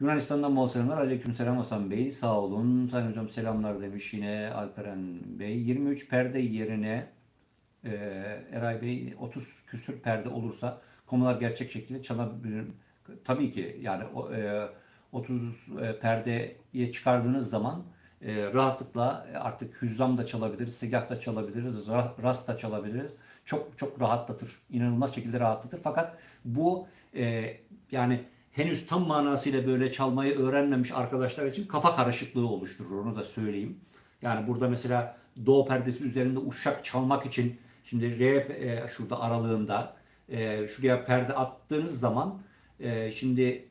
Yunanistan'dan bol selamlar. Aleykümselam Hasan Bey. Sağ olun. Sayın hocam selamlar demiş yine Alperen Bey. 23 perde yerine e, Eray Bey 30 küsür perde olursa konular gerçek şekilde çalabilir. Tabii ki yani e, 30 e, perdeye çıkardığınız zaman e, rahatlıkla artık hüzzam da çalabiliriz, segah da çalabiliriz, ra- rast da çalabiliriz. Çok çok rahatlatır. inanılmaz şekilde rahatlatır. Fakat bu e, yani henüz tam manasıyla böyle çalmayı öğrenmemiş arkadaşlar için kafa karışıklığı oluşturur. Onu da söyleyeyim. Yani burada mesela do perdesi üzerinde uşak çalmak için şimdi re e, şurada aralığında e, şuraya perde attığınız zaman e, şimdi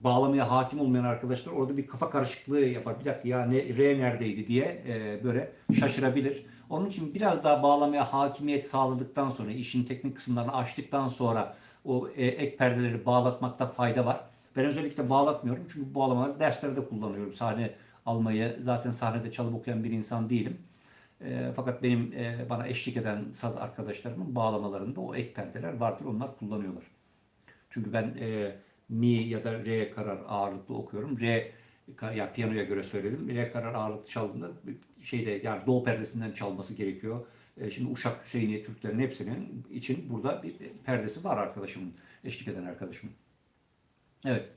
bağlamaya hakim olmayan arkadaşlar orada bir kafa karışıklığı yapar. Bir dakika ya ne, re neredeydi diye e, böyle şaşırabilir. Onun için biraz daha bağlamaya hakimiyet sağladıktan sonra işin teknik kısımlarını açtıktan sonra o e, ek perdeleri bağlatmakta fayda var. Ben özellikle bağlatmıyorum çünkü bu bağlamaları derslerde kullanıyorum. Sahne almayı zaten sahnede çalıp okuyan bir insan değilim. E, fakat benim e, bana eşlik eden saz arkadaşlarımın bağlamalarında o ek perdeler vardır. Onlar kullanıyorlar. Çünkü ben e, mi ya da re karar ağırlıklı okuyorum. Re ya piyanoya göre söyledim. Re karar ağırlıklı çaldığında şeyde yani do perdesinden çalması gerekiyor. E, şimdi Uşak Hüseyiniye Türklerin hepsinin için burada bir perdesi var arkadaşımın, eşlik eden arkadaşımın. Evet.